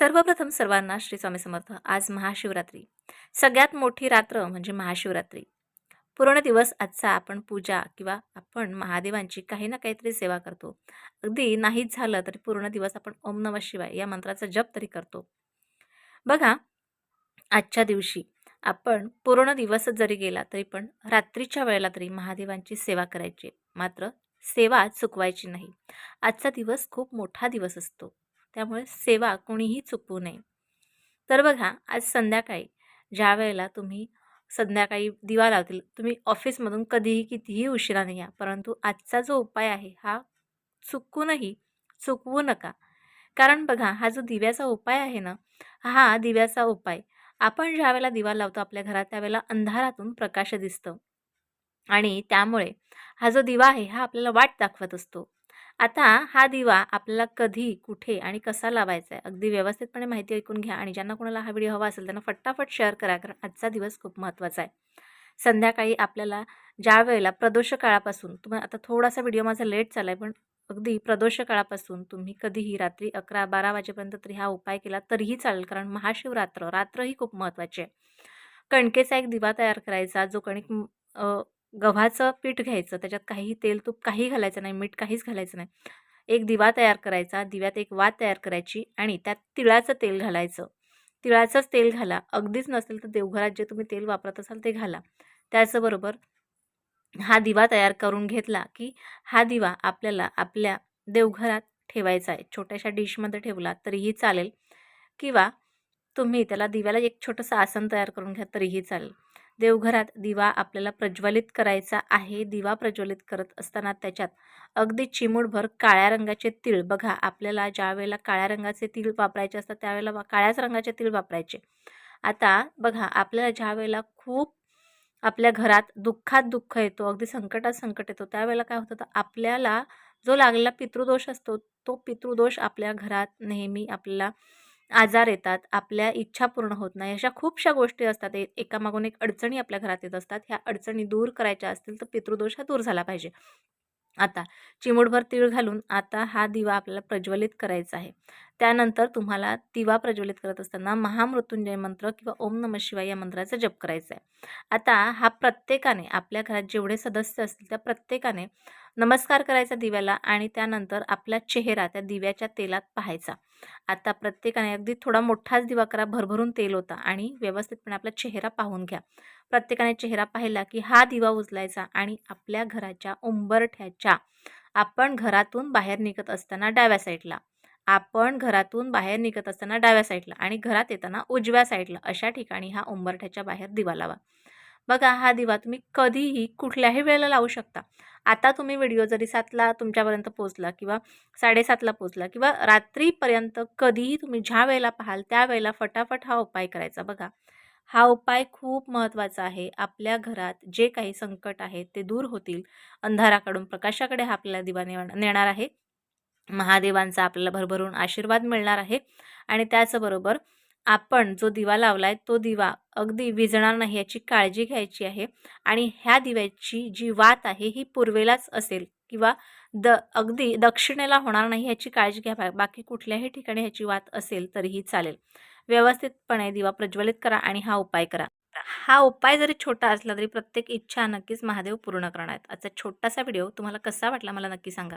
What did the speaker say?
सर्वप्रथम सर्वांना श्री स्वामी समर्थ. आज महाशिवरात्री. सगळ्यात मोठी रात्र म्हणजे महाशिवरात्री. पूर्ण दिवस आजचा आपण पूजा किंवा आपण महादेवांची काही ना काहीतरी सेवा करतो. अगदी नाहीच झालं तरी पूर्ण दिवस आपण ओम नम शिवाय या मंत्राचा जप तरी करतो. बघा आजच्या दिवशी आपण पूर्ण दिवस जरी गेला तरी पण रात्रीच्या वेळेला तरी महादेवांची सेवा करायची. मात्र सेवा चुकवायची नाही. आजचा दिवस खूप मोठा दिवस असतो. त्यामुळे सेवा कोणीही चुकवू नये. तर बघा आज संध्याकाळी ज्या वेळेला तुम्ही संध्याकाळी दिवा लावतील तुम्ही ऑफिसमधून कधीही कितीही उशिराने या परंतु आजचा जो उपाय आहे हा चुकूनही चुकवू नका. कारण बघा हा जो दिव्याचा उपाय आहे ना हा दिव्याचा उपाय. आपण ज्या वेळेला दिवा लावतो आपल्या घरात त्यावेळेला अंधारातून प्रकाश दिसतं. आणि त्यामुळे हा जो दिवा आहे हा आपल्याला वाट दाखवत असतो. आता हा दिवा आपल्याला कधी कुठे आणि कसा लावायचा आहे अगदी व्यवस्थितपणे माहिती ऐकून घ्या आणि ज्यांना कोणाला हा व्हिडिओ हवा असेल त्यांना फटाफट शेअर करा कारण आजचा दिवस खूप महत्त्वाचा आहे. संध्याकाळी आपल्याला ज्या वेळेला प्रदोष काळापासून तुम्ही आता थोडासा व्हिडिओ माझा लेट चालला आहे पण अगदी प्रदोष काळापासून तुम्ही कधीही रात्री अकरा बारा वाजेपर्यंत तरी हा उपाय केला तरीही चालेल कारण महाशिवरात्र रात्र ही खूप महत्त्वाची आहे. कणकेचा एक दिवा तयार करायचा जो कणिक गव्हाचं पीठ घ्यायचं त्याच्यात काही तेल तूप काही घालायचं नाही मीठ काहीच घालायचं नाही. एक दिवा तयार करायचा दिव्यात एक वात तयार करायची आणि त्यात तिळाचं तेल घालायचं. तिळाचंच तेल घाला अगदीच नसेल तर देवघरात जे तुम्ही तेल वापरत असाल ते घाला. त्याचबरोबर हा दिवा तयार करून घेतला की हा दिवा आपल्याला आपल्या देवघरात ठेवायचा आहे. छोट्याशा डिशमध्ये ठेवला तरीही चालेल किंवा तुम्ही त्याला दिव्याला एक छोटंसं आसन तयार करून घ्या तरीही चालेल. देवघरात दिवा आपल्याला प्रज्वलित करायचा आहे. दिवा प्रज्वलित करत असताना त्याच्यात अगदी चिमूटभर काळ्या रंगाचे तीळ. बघा आपल्याला ज्या वेळेला काळ्या रंगाचे तीळ वापरायचे असतात त्यावेळेला काळ्याच रंगाचे तीळ वापरायचे. आता बघा आपल्याला ज्या वेळेला खूप आपल्या घरात दुःखात दुःख येतो अगदी संकटात संकट येतो त्यावेळेला काय होतं? तर आपल्याला जो लागलेला पितृदोष असतो तो पितृदोष आपल्या घरात नेहमी आपल्याला आजार येतात आपल्या इच्छा पूर्ण होत नाही अशा खूपशा गोष्टी असतात. एकामागून एक अडचणी आपल्या घरात येत असतात. ह्या अडचणी दूर करायच्या असतील तर पितृदोष हा दूर झाला पाहिजे. आता चिमूटभर तीळ घालून आता हा दिवा आपल्याला प्रज्वलित करायचा आहे. त्यानंतर तुम्हाला दिवा प्रज्वलित करत असताना महामृत्युंजय मंत्र किंवा ओम नम शिवाय या मंत्राचा जप करायचा आहे. आता हा प्रत्येकाने आपल्या घरात जेवढे सदस्य असतील त्या प्रत्येकाने नमस्कार करायचा दिव्याला आणि त्यानंतर आपला चेहरा त्या दिव्याच्या तेलात पाहायचा. आता प्रत्येकाने अगदी थोडा मोठाच दिवा करा भरभरून तेल होता आणि व्यवस्थितपणे आपला चेहरा पाहून घ्या. प्रत्येकाने चेहरा पाहिला की हा दिवा उचलायचा आणि आपल्या घराच्या उंबरठ्याच्या आपण घरातून बाहेर निघत असताना डाव्या साईडला. आपण घरातून बाहेर निघत असताना डाव्या साईडला आणि घरात येताना उजव्या साईडला अशा ठिकाणी हा उंबरठ्याच्या बाहेर दिवा लावा. बघा हा दिवा तुम्ही कधीही कुठल्याही वेळेला लावू शकता. आता तुम्ही व्हिडिओ जरी सातला तुमच्यापर्यंत पोचला किंवा साडेसातला पोचला किंवा रात्रीपर्यंत कधीही तुम्ही ज्या वेळेला पाहाल त्यावेळेला फटाफट हा उपाय करायचा. बघा हा उपाय खूप महत्त्वाचा आहे. आपल्या घरात जे काही संकट आहे ते दूर होतील. अंधाराकडून प्रकाशाकडे हा आपल्याला दिवा नेणार आहे. महादेवांचा आपल्याला भरभरून आशीर्वाद मिळणार आहे. आणि त्याचबरोबर आपण जो दिवा लावला आहे तो दिवा अगदी विजणार नाही याची काळजी घ्यायची आहे. आणि ह्या दिव्याची जी वात आहे ही पूर्वेलाच असेल किंवा द अगदी दक्षिणेला होणार नाही ह्याची काळजी घ्या. बाकी कुठल्याही ठिकाणी ह्याची वात असेल तरीही चालेल. व्यवस्थितपणे दिवा प्रज्वलित करा आणि हा उपाय करा. हा उपाय जरी छोटा असला तरी प्रत्येक इच्छा नक्कीच महादेव पूर्ण करणार आहेत. आजचा छोटासा व्हिडिओ तुम्हाला कसा वाटला मला नक्की सांगा.